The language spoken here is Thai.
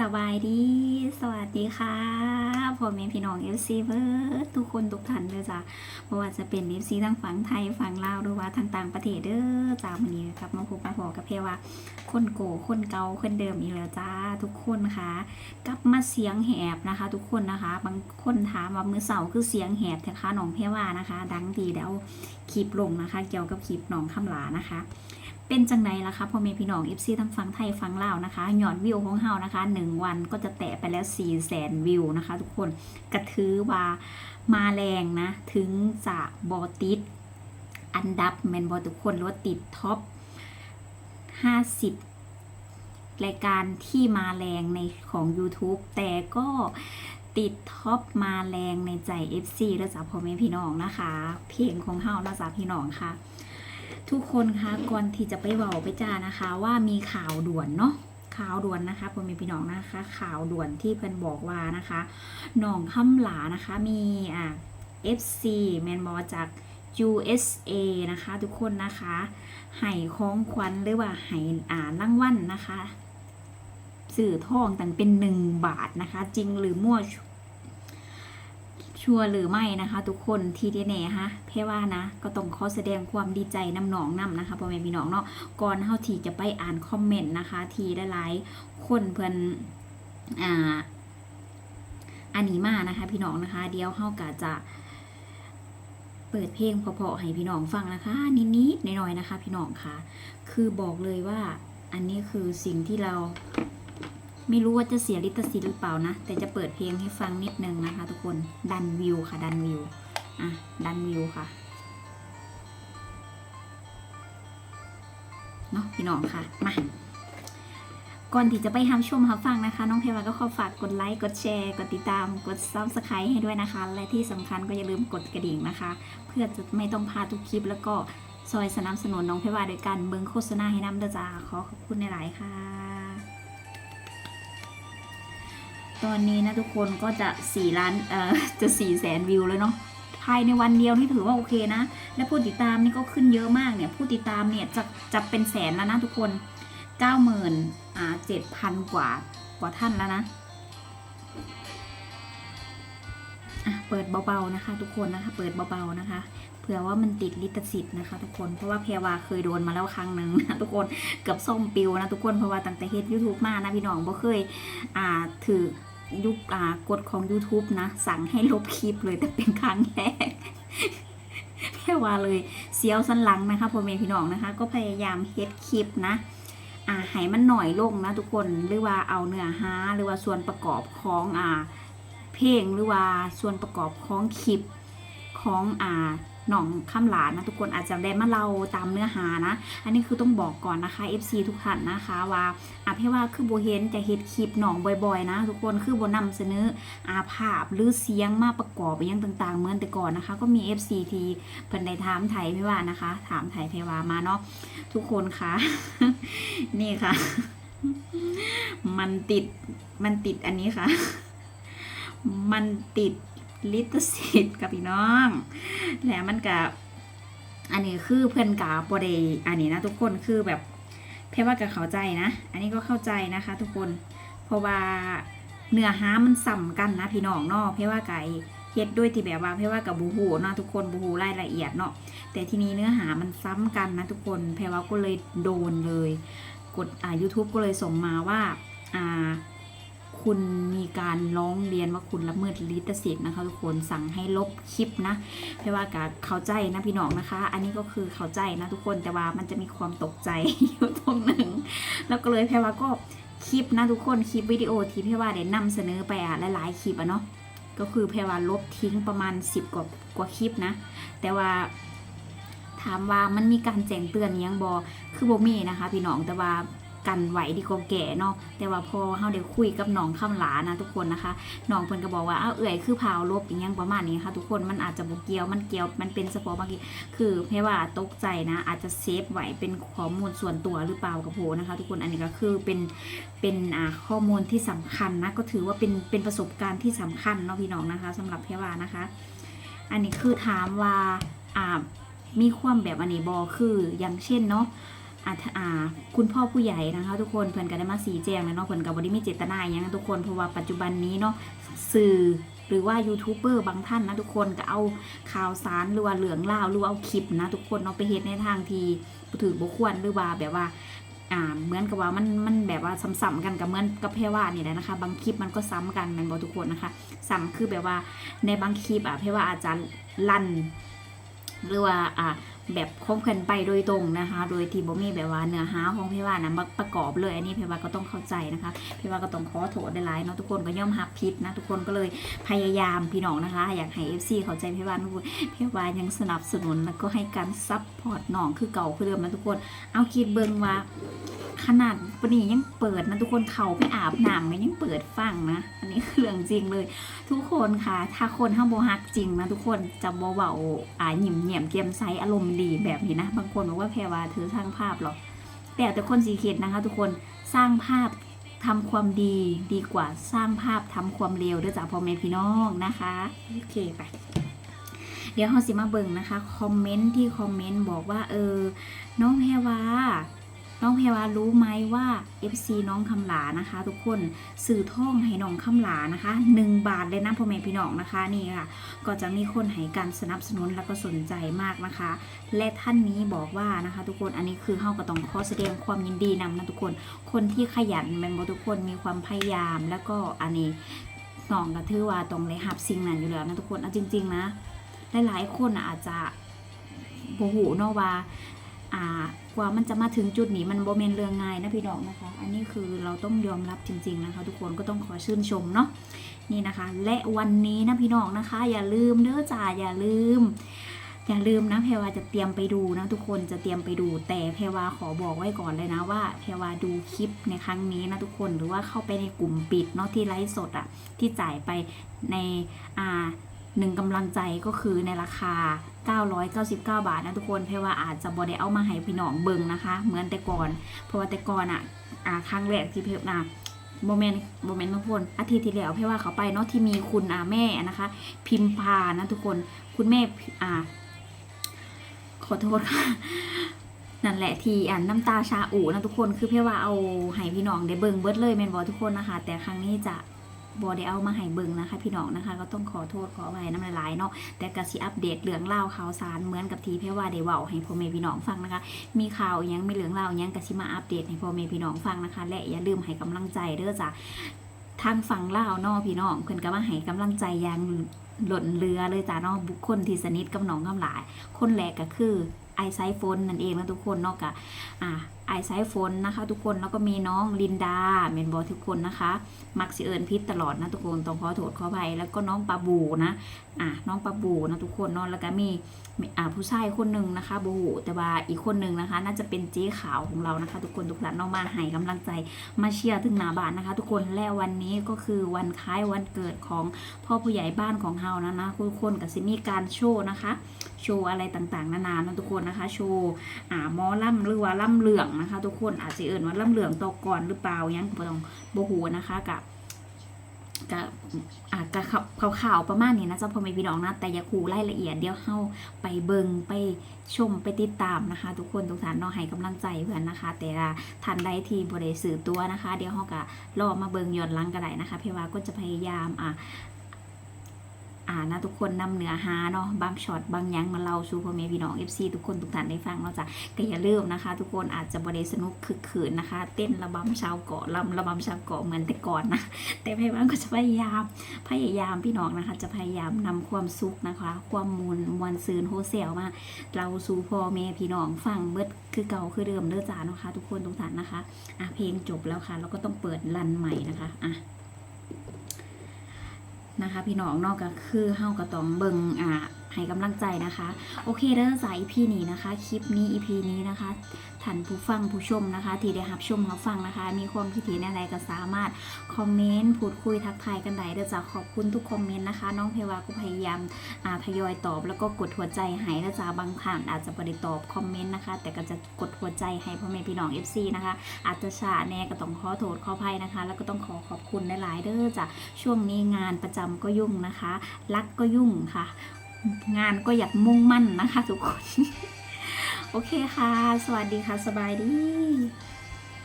สบายดี สวัสดีค่ะพ่อแม่พี่น้องเอฟซีเบิร์ดทุกคนทุกท่านเลยจ้ะเพราะว่าจะเป็นเอฟซีทั้งฝั่งไทยฝั่งลาวหรือว่าทางต่างประเทศเด้อจ้าวันนี้ครับมาพบมาพอกับเพว่าคนโกคนเกาคนเดิมอีกแล้วจ้าทุกคนค่ะ กลับมาเสียงแหบนะคะ ทุกคนนะคะ บางคนถามว่ามือเสาคือเสียงแหบแท้คะหนองเพว่านะคะ ดังดีแล้วคลิปลงนะคะ เกี่ยวกับคลิปหนองคำหลานะคะ เป็นจังไดล่ะคะพ่อแม่พี่น้อง FC ทั้งฟังไทยฟังลาวนะคะยอดวิวของเฮานะคะ 1 วันก็จะแตะไปแล้ว4 0 0แสนวิวนะคะ ทุกคนกระถือว่ามาแรงนะ ถึงจะบอติด อันดับแมนบอทุกคนรือว่าติดท็อป 50 รายการที่มาแรงในของ YouTube แต่ก็ติดท็อปมาแรงในใจ FC และจากพ่อแม่พี่น้องนะคะ เพลงของเฮาและจากพี่น้องค่ะ ทุกคนคะก่อนที่จะไปเว้าไปจ้านะคะ ว่ามีข่าวด่วนเนาะข่าวด่วนนะคะพ่อแม่พี่น้องนะคะ ข่าวด่วนที่เพิ่นบอกว่านะคะหนองคำหลานะคะมีอ่า FC แมนบอจาก USA นะคะ ทุกคนนะคะให้ของขวัญหรือว่าให้อ่ารางวัลนะคะ สื่อทองต่างเป็นหนึ่งบาทนะคะ จริงหรือมั่ว ชัวร์หรือไม่นะคะ ทุกคนทีเดเน่ฮะเพว่านะ ก็ต้องขอแสดงความดีใจน้ำหนองน้ำนะคะพ่อแม่พี่น้องเนาะก่อนเฮาที่จะไปอ่านคอมเมนต์นะคะ ทีหลายๆคนเพิ่นอ่าอันนี้มานะคะ พี่น้องนะคะ เดี๋ยวเฮากะจะเปิดเพลงเพราะๆให้พี่น้องฟังนะคะ นิดๆหน่อยๆนะคะ พี่น้องค่ะ คือบอกเลยว่าอันนี้คือสิ่งที่เรา ไม่รู้ว่าจะเสียลิขสิทธิ์หรือเปล่านะ แต่จะเปิดเพลงให้ฟังนิดนึงนะคะ ทุกคนดันวิวค่ะ ดันวิวอะดันวิวค่ะเนาะพี่น้องค่ะมาก่อนที่จะไปทำชมรับฟังนะคะ น้องเพรวาก็ขอฝากกดไลค์กดแชร์กดติดตามกดซับสไครต์ให้ด้วยนะคะ และที่สำคัญก็อย่าลืมกดกระดิ่งนะคะ เพื่อจะไม่ต้องพลาดทุกคลิป แล้วก็ซอยสนับสนุนน้องเพรวาโดยการเบิงโฆษณาให้น้ำเด้อจ้าขอขอบคุณในหลายค่ะ ตอนนี้นะทุกคนก็จะ4ล้านเอ่อจะ4แสนวิวแล้วเนาะภายในวันเดียวนี่ถือว่าโอเคนะ และผู้ติดตามนี่ก็ขึ้นเยอะมากเนี่ย ผู้ติดตามเนี่ยจะจะเป็นแสนแล้วนะทุกคน9 0 0 0 0อ่า7,000 กว่ากว่าท่านแล้วนะอะเปิดเบาๆนะคะ ทุกคนนะคะ เปิดเบาๆนะคะ เผื่อว่ามันติดลิขสิทธิ์นะคะ ทุกคนเพราะว่าเพรวาเคยโดนมาแล้วครั้งหนึ่งนะทุกคนเกือบส้มปิวนะทุกคนเพราะว่าตั้งแต่เฮ็ด YouTube มานะพี่น้องบ่เคยอ่าถือยุคอ่ากฎของ YouTube นะ สั่งให้ลบคลิปเลยแต่เป็นครั้งแรกแค่ว่าเลยเสียวสันหลังนะคะพ่อแม่พี่น้องนะคะ ก็พยายามเฮ็ดคลิปนะอ่าให้มันหน่อยลงนะทุกคนหรือว่าเอาเนื้อหาหรือว่าส่วนประกอบของอ่าเพลงหรือว่าส่วนประกอบของคลิปของอ่า หนองข้ามหลานนะทุกคนอาจจะได้มาเล่าตามเนื้อหานะ อันนี้คือต้องบอกก่อนนะคะ FC ทุกท่านนะคะว่าอาเพว่าคือโบเห็นจะเฮ็ดคลิปหนองบ่อยๆ นะ ทุกคนคือโบนำเสนออาภาพหรือเสียงมาประกอบไปยังต่างๆเหมือนแต่ก่อนนะคะ ก็มี FC ที่เพิ่นได้ถามไทยไม่ว่านะคะ ถามไทยเพว่ามาเนาะทุกคนคะนี่ค่ะ มันติดมันติดอันนี้ค่ะ มันติด ลิขสิทธิ์กับพี่น้อง แล้วมันกับอันนี้คือเพื่อนกับบไดอันนี้นะทุกคนคือแบบเพว่ากับเข้าใจนะ อันนี้ก็เข้าใจนะคะ ทุกคน เพราะว่าเนื้อหามันสัมกันนะพี่น้องเนาะเพว่าไก่เฮ็ดด้วยที่แบบว่าเพว่ากับบูฮูเนาะทุกคนบูฮูรายละเอียดเนาะแต่ทีนี้เนื้อหามันซ้ำกันนะทุกคนเพว่าก็เลยโดนเลย กดอ่า YouTube ก็เลยส่งมาว่าอ่า คุณมีการร้องเรียนว่าคุณละเมิดลิขสิทธิ์นะคะทุกคนสั่งให้ลบคลิปนะเพราะว่ากเข้าใจนะพี่น้องนะคะ อันนี้ก็คือเข้าใจนะทุกคนแต่ว่ามันจะมีความตกใจอยู่ตรงหนึ่งแล้วก็เลยเพรว่าก็คลิปนะทุกคนคลิปวิดีโอที่เพรว่าได้นำเสนอไปอะหลายๆคลิปอะเนาะก็คือเพรว่าลบทิ้งประมาณ 10 กว่ากว่าคลิปนะ แต่ว่าถามว่ามันมีการแจ้งเตือนยังบอคือบ่มีนะคะ พี่น้องแต่ว่า กันไหวดีกว่าแก่เนาะแต่ว่าพอเฮาได้คุยกับน้องคำหลานะทุกคนนะคะน้องเพิ่นก็บอกว่าอ้าวเอื่อยคือพาวลบอีหยังประมาณนี้ค่ะทุกคนมันอาจจะบ่เกี่ยวมันเกี่ยวมันเป็นเฉพาะบางทีคือเพว่าตกใจนะ อาจจะเซฟไหวเป็นข้อมูลส่วนตัวหรือเปล่ากับโหนะคะ ทุกคนอันนี้ก็คือเป็นเป็นข้อมูลที่สำคัญนะก็ถือว่าเป็นเป็นประสบการณ์ที่สำคัญเนาะพี่น้องนะคะสำหรับเพว่านะคะ อันนี้คือถามว่าอ่ามีความแบบอันนี้บอคืออย่างเช่นเนาะ อ่าอาคุณพ่อผู้ใหญ่นะคะทุกคนเพิ่นก็ได้มาสีแจงแล้วเนาะเพิ่นก็บ่ได้มีเจตนาอย่างนั้นทุกคนเพราะว่าปัจจุบันนี้เนาะสื่อหรือว่ายูทูบเบอร์บางท่านนะทุกคนก็เอาข่าวสารหรือว่าเหลืองล่าวหรือว่าเอาคลิปนะทุกคนเนาะไปเฮ็ดในทางที่ถือบ่ควรหรือว่าแบบว่าอ่าเหมือนกับว่ามันมันแบบว่าซ้ำๆกันกับเหมือนกับแพรว่านี่แหละนะคะ บางคลิปมันก็ซ้ำกันแม่นบ่ทุกคนนะคะซ้ำคือแบบว่าในบางคลิปอะแพรว่าอาจจะลั่น หรือว่าอ่าแบบของเพิ่นไปโดยตรงนะคะ โดยที่บ่มีแบบว่าเนื้อหาของพี่ว่านะมาประกอบเลย อันนี้พี่ว่าก็ต้องเข้าใจนะคะพี่ว่าก็ต้องขอโทษได้หลายเนาะทุกคนก็ย่อมรับผิดนะทุกคนก็เลยพยายามพี่น้องนะคะ อยากให้ FC เข้าใจพี่ว่าทุกคนพี่ว่ายังสนับสนุนแล้วก็ให้การซัพพอร์ตน้องคือเก่าคือเดิมนะทุกคน เอาคิดเบิ่งว่า ขนาดปนี้ยังเปิดนะทุกคนเขาไปอาบน้ำกันยังเปิดฟังนะ อันนี้คือเรื่องจริงเลย ทุกคนค่ะ ถ้าคนห้ามโบฮักจริงนะทุกคนจะโบเบาอ่าหยิมเหยี่ยมเกียมไซอารมณ์ดีแบบนี้นะ บางคนบอกว่าแพรวาเธอสร้างภาพหรอแต่แต่คนสีเขตนะคะ ทุกคนสร้างภาพทำความดีดีกว่าสร้างภาพทำความเลวด้วยจากพ่อแม่พี่น้องนะคะโอเคไปเดี๋ยวเราสิมาเบิ่งนะคะ คอมเมนต์ที่คอมเมนต์บอกว่าเออ น้องแพรวา น้องแพวารู้ไหมว่า FC น้องคำหลานะคะ ทุกคนสื่อท่องให้น้องคำหลานะคะ 1 บาทเลยนะพ่อแม่พี่น้องนะคะนี่ค่ะ ก็จะมีคนให้การสนับสนุนแล้วก็สนใจมากนะคะ และท่านนี้บอกว่านะคะ ทุกคนอันนี้คือเฮาก็ต้องขอแสดงความยินดีนำนะทุกคน คนที่ขยันแมนบทุกคนมีความพยายามแล้วก็อันนี้น้องก็ถือว่าต้องได้รับสิ่งนั้นอยู่แล้วนะทุกคนเอาจริง ๆ นะหลายๆคนอาจจะบ่ฮู้เนาะว่า อ่ากว่ามันจะมาถึงจุดนี้มันโบเมนเรื่องง่ายนะพี่น้องนะคะ อันนี้คือเราต้องยอมรับจริง ๆนะคะ ทุกคนก็ต้องขอชื่นชมเนาะนี่นะคะ และวันนี้นะพี่น้องนะคะ อย่าลืมเด้อจ้าอย่าลืม อย่าลืมนะแพรวาจะเตรียมไปดูนะทุกคนจะเตรียมไปดู แต่แพรวาขอบอกไว้ก่อนเลยนะว่าแพรวาดูคลิปในครั้งนี้นะทุกคนหรือว่าเข้าไปในกลุ่มปิดเนาะที่ไลฟ์สดอะที่จ่ายไปในอ่าหนึ่งกำลังใจก็คือในราคา 999 บาทนะทุกคนเพราะว่าอาจจะบอได้เอามาให้พี่น้องเบิ่งนะคะ เหมือนแต่ก่อน เพราะว่าแต่ก่อนอะอ่าครั้งแรกที่เพจนะโมเมนต์โมเมนต์ทุกคนอาทิตย์ที่แล้วเพราะว่าเขาไปเนาะที่มีคุณอาแม่นะคะ พิมพานะทุกคนคุณแม่อ่าขอโทษค่ะนั่นแหละทีอ่านน้ำตาชาอูนะทุกคนคือเพื่อว่าเอาให้พี่น้องได้เบิ่งเบิดเลยแมนบอทุกคนนะคะ แต่ครั้งนี้จะ บอได้เอามาให้เบิ่งนะคะ พี่น้องนะคะ ก็ต้องขอโทษขออภัยน้ำลายๆเนาะแต่กระสิอัปเดตเรื่องเล่าข่าวสารเหมือนกับทีเพื่อว่าได้เว้าให้พ่อแม่พี่น้องฟังนะคะ มีข่าวอิหยังไม่เหลืองเล่าอิหยังกสิมาอัปเดตให้พ่อแม่พี่น้องฟังนะคะ และอย่าลืมให้กำลังใจเด้อจ้ะทางฝั่งลาเนาะพี่น้องเพิ่นก็มาให้กำลังใจอย่างหล่นเรือเลยจ้ะเนาะบุคคลที่สนิทกับน้องกำหลาย คนแรกก็คือไอไซโฟนนั่นเองนะทุกคนเนาะกะอ่า ไอไซโฟนนะคะ ทุกคนแล้วก็มีน้องลินดาเมนบอทุกคนนะคะ มักสิเอิญพิษตลอดนะทุกคนต้องขอโทษขออภัยแล้วก็น้องปาบูนะอ่าน้องปาบูนะทุกคนนาะแล้วก็มีอ่าผู้ชายคนหนึ่งนะคะบูแต่ว่าอีกคนหนึ่งนะคะ น่าจะเป็นเจ๊ขาวของเรานะคะ ทุกคนทุกท่านเนาะมาให้กำลังใจมาเชียร์ถึงหนาบานนะคะ ทุกคนและวันนี้ก็คือวันคล้ายวันเกิดของพ่อผู้ใหญ่บ้านของเฮานะนะทุกคนกับซิมีการโชว์นะคะ โชว์อะไรต่างๆ นานานะทุกคนนะคะ โชว์อ่าหมอล่ำหรือว่าล่ำเหลืองนะคะทุกคนอาจจะเอ่นว่าล่ำเหลืองตกก่อนหรือเปล่ายังบ่ต้องโบหูนะคะกับกับอากับข่าวๆประมาณนี้นะเจ้าพ่อแม่พี่น้องนะแต่อย่าขู่รายละเอียดเดี๋ยวเข้าไปเบิงไปชมไปติดตามนะคะ ทุกคนทุกท่านเนาะให้กำลังใจเพื่อนนะคะ แต่ละท่านใดที่บริสื่อตัวนะคะ เดี๋ยวเขาก็รอมาเบิงย้อนหลังก็ได้นะคะ เพราะว่าก็จะพยายามอ่า อ่านะทุกคนนำเนื้อหาเนาะบางช็อตบางยังมาเล่าสู่พ่อแม่พี่น้อง FC ทุกคนทุกท่านได้ฟังเนาะจ้ะก็อย่าลืมนะคะ ทุกคนอาจจะบริสนุกคึกขืนนะคะ เต้นระบำชาวเกาะลำระบำชาวเกาะเหมือนแต่ก่อนนะแต่พยายามก็จะพยายามพยายามพี่น้องนะคะ จะพยายามนำความสุขนะคะ ความมูลมวลซืนโฮเซลมาเราสู่พ่อแม่พี่น้องฟังเบิดคือเก่าคือเดิมเด้อจ้านะคะ ทุกคนทุกท่านนะคะอะเพลงจบแล้วค่ะ เราก็ต้องเปิดรันใหม่นะคะอะ นะคะ พี่น้องเนอกก็คือเฮาก็ต้องเบิ่งอ่า ให้กำลังใจนะคะ โอเคเด้อสาย EP นี้นะคะ คลิปนี้ EP นี้นะคะท่านผู้ฟังผู้ชมนะคะ ที่ได้รับชมรับฟังนะคะ มีความคิดเห็นอะไรก็สามารถคอมเมนต์พูดคุยทักทายกันได้เด้อจ้ะขอบคุณทุกคอมเมนต์นะคะ น้องเพวาก็พยายามอาทยอยตอบ แล้วก็กดหัวใจให้เด้อจ้ะบางท่านอาจจะบ่ได้ตอบคอมเมนต์นะคะ แต่ก็จะกดหัวใจให้พ่อแม่พี่น้อง FC นะคะ อาจจะช้าแน่ก็ต้องขอโทษขออภัยนะคะ แล้วก็ต้องขอขอบคุณหลายๆเด้อจ้ะช่วงนี้งานประจำก็ยุ่งนะคะ รักก็ยุ่งค่ะ งานก็อยากมุ่งมั่นนะคะทุกคนโโอเคค่ะ สวัสดีค่ะ สบายดี